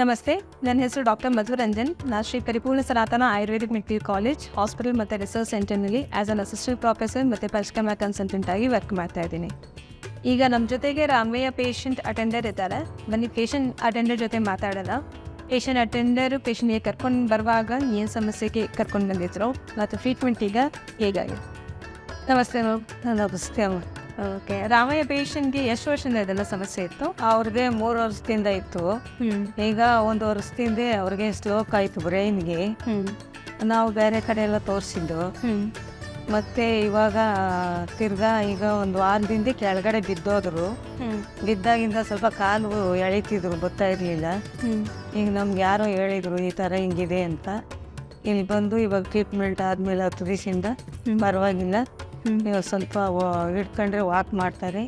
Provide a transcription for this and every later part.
ನಮಸ್ತೆ, ನನ್ನ ಹೆಸರು ಡಾಕ್ಟರ್ ಮಧುರಂಜನ್. ನಾನು Shri Paripoorna Sanatana Ayurvedic medical college hospital ಮತ್ತು ರಿಸರ್ಚ್ ಸೆಂಟರ್ನಲ್ಲಿ ಆ್ಯಸ್ ಅನ್ ಅಸಿಸ್ಟೆಂಟ್ ಪ್ರೊಫೆಸರ್ ಮತ್ತು ಪರಿಷ್ಕರ್ಮ ಕನ್ಸಲ್ಟೆಂಟ್ ಆಗಿ ವರ್ಕ್ ಮಾಡ್ತಾ ಇದ್ದೀನಿ. ಈಗ ನಮ್ಮ ಜೊತೆಗೆ ರಾಮಯ್ಯ ಪೇಷಂಟ್ ಅಟೆಂಡರ್ ಇದ್ದಾರೆ. ಬನ್ನಿ ಪೇಷಂಟ್ ಅಟೆಂಡರ್ ಜೊತೆ ಮಾತಾಡೋಣ. ಪೇಷಂಟ್ ಅಟೆಂಡರು ಪೇಷಂಟ್ಗೆ ಕರ್ಕೊಂಡು ಬರುವಾಗ ಏನು ಸಮಸ್ಯೆಗೆ ಕರ್ಕೊಂಡು ಬಂದಿದ್ರು, ಮತ್ತು ಟ್ರೀಟ್ಮೆಂಟ್ ಈಗ ಹೇಗಾಗಿದೆ? ನಮಸ್ತೆ ಮ್ಯಾಮ್ ನಮಸ್ತೆ ಅಮ್ಮ. ಓಕೆ ರಾಮಯ್ಯ ಪೇಷಂಟ್ಗೆ ಎಷ್ಟು ವರ್ಷದಿಂದ ಇದೆಲ್ಲ ಸಮಸ್ಯೆ ಇತ್ತು? ಅವ್ರಿಗೆ ಮೂರು ವರ್ಷದಿಂದ ಇತ್ತು. ಈಗ ಒಂದು ವರ್ಷದಿಂದ ಅವ್ರಿಗೆ ಸ್ಲೋಕ್ ಆಯಿತು ಬ್ರೈನ್ಗೆ ನಾವು ಬೇರೆ ಕಡೆ ಎಲ್ಲ ತೋರಿಸಿದ್ದು. ಮತ್ತೆ ಇವಾಗ ತಿರ್ಗಾ ಈಗ ಒಂದು ವಾರದಿಂದ ಕೆಳಗಡೆ ಬಿದ್ದೋದ್ರು. ಬಿದ್ದಾಗಿಂದ ಸ್ವಲ್ಪ ಕಾಲು ಎಳಿತಿದ್ರು ಗೊತ್ತಾ ಇರಲಿಲ್ಲ. ಈಗ ನಮ್ಗೆ ಯಾರೋ ಹೇಳಿದ್ರು ಈ ಥರ ಹಿಂಗಿದೆ ಅಂತ. ಇಲ್ಲಿ ಬಂದು ಇವಾಗ ಟ್ರೀಟ್ಮೆಂಟ್ ಆದಮೇಲೆ ಹತ್ತು ದಿವಸದಿಂದ ಪರವಾಗಿಲ್ಲ. ನೀವು ಸ್ವಲ್ಪ ಹಿಡ್ಕೊಂಡ್ರೆ ವಾಕ್ ಮಾಡ್ತಾರೆ.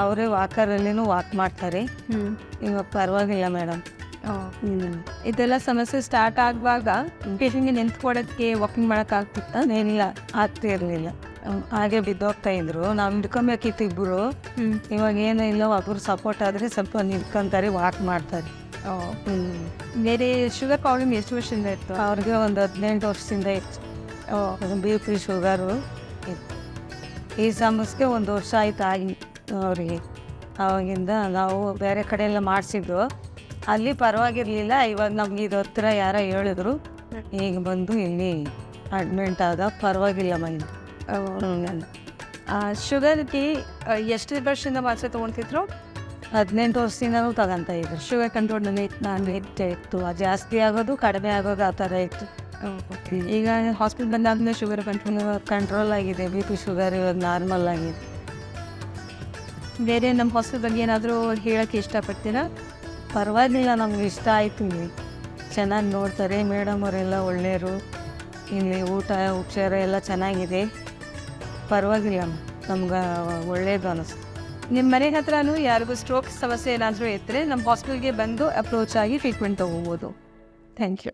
ಅವರೇ ವಾಕರಲ್ಲಿನೂ ವಾಕ್ ಮಾಡ್ತಾರೆ. ಇವಾಗ ಪರವಾಗಿಲ್ಲ ಮೇಡಮ್ ಇದೆಲ್ಲ ಸಮಸ್ಯೆ ಸ್ಟಾರ್ಟ್ ಆಗುವಾಗ ಪೇಷಂಟ್ಗೆ ನಿಂತ್ಕೊಡೋಕ್ಕೆ ವಾಕಿಂಗ್ ಮಾಡೋಕ್ಕಾಗ್ತಿತ್ತ ಏನಿಲ್ಲ ಆಗ್ತಿರ್ಲಿಲ್ಲ ಇರಲಿಲ್ಲ. ಹಾಗೆ ಬಿದ್ದೋಗ್ತಾ ಇದ್ರು. ನಾವು ಹಿಡ್ಕೊಬೇಕಿತ್ತು ಇಬ್ಬರು ಇವಾಗ ಏನೂ ಇಲ್ಲ ಒಬ್ಬರು ಸಪೋರ್ಟ್ ಆದರೆ ಸ್ವಲ್ಪ ನಿಂತ್ಕೊಂತಾರೆ ವಾಕ್ ಮಾಡ್ತಾರೆ. ಬೇರೆ ಶುಗರ್ ಪ್ರಾಬ್ಲಮ್ ಎಷ್ಟು ವರ್ಷದಿಂದ ಇತ್ತು? ಅವ್ರಿಗೆ ಒಂದು ಹದಿನೆಂಟು ವರ್ಷದಿಂದ ಇತ್ತು. ಬಿ ಪಿ ಶುಗರು ಇತ್ತು. ಈ ಸಮಸ್ಯೆ ಒಂದು ವರ್ಷ ಆಯ್ತು ಆಗಿ ಅವರಿಗೆ. ಆವಾಗಿಂದ ನಾವು ಬೇರೆ ಕಡೆ ಎಲ್ಲ ಮಾಡಿಸಿದ್ದು ಅಲ್ಲಿ ಪರವಾಗಿರಲಿಲ್ಲ ಇವಾಗ ನಮ್ಗೆ ಇದು ಹತ್ರ ಯಾರೋ ಹೇಳಿದ್ರು. ಈಗ ಬಂದು ಇಲ್ಲಿ ಅಡ್ಮಿಂಟ್ ಆದ ಪರವಾಗಿಲ್ಲ ಮೈ ಶುಗರ್ ಟೀ ಎಷ್ಟು ವರ್ಷದಿಂದ ಮಾತ್ರ ತೊಗೊಳ್ತಿದ್ರು? ಹದಿನೆಂಟು ವರ್ಷದಿಂದನೂ ತಗೊಂತ ಇದ್ರು. ಶುಗರ್ ಕಂಟ್ರೋಲ್ನಲ್ಲಿ ನಾನು ಹೆಚ್ಚು ಇತ್ತು. ಜಾಸ್ತಿ ಆಗೋದು ಕಡಿಮೆ ಆಗೋದು ಆ ಥರ ಇತ್ತು. ಈಗ ಹಾಸ್ಪಿಟಲ್ ಬಂದಾದ್ಮೇಲೆ ಶುಗರ್ ಕಂಟ್ರೋಲ್ ಕಂಟ್ರೋಲ್ ಆಗಿದೆ ಬಿ ಪಿ ಶುಗರ್ ಇವಾಗ ನಾರ್ಮಲ್ ಆಗಿದೆ. ಬೇರೆ ನಮ್ಮ ಹಾಸ್ಪಿಟಲ್ ಬಗ್ಗೆ ಏನಾದರೂ ಹೇಳೋಕ್ಕೆ ಇಷ್ಟಪಡ್ತೀರಾ? ಪರವಾಗಿಲ್ಲ, ನಮ್ಗೆ ಇಷ್ಟ ಆಯಿತು ಇಲ್ಲಿ. ಚೆನ್ನಾಗಿ ನೋಡ್ತಾರೆ ಮೇಡಮ್ ಅವರೆಲ್ಲ ಒಳ್ಳೆಯರು ಇಲ್ಲಿ ಊಟ, ಉಪಚಾರ ಎಲ್ಲ ಚೆನ್ನಾಗಿದೆ. ಪರವಾಗಿಲ್ಲ, ನಮ್ಗೆ ಒಳ್ಳೇದು ಅನಿಸ್ತು. ನಿಮ್ಮ ಮನೆ ಹತ್ರನೂ ಯಾರಿಗೂ ಸ್ಟ್ರೋಕ್ ಸಮಸ್ಯೆ ಏನಾದರೂ ಇದ್ದರೆ ನಮ್ಮ ಹಾಸ್ಪಿಟಲ್ಗೆ ಬಂದು ಅಪ್ರೋಚ್ ಆಗಿ ಟ್ರೀಟ್ಮೆಂಟ್ ತೊಗೋಬೋದು. Thank you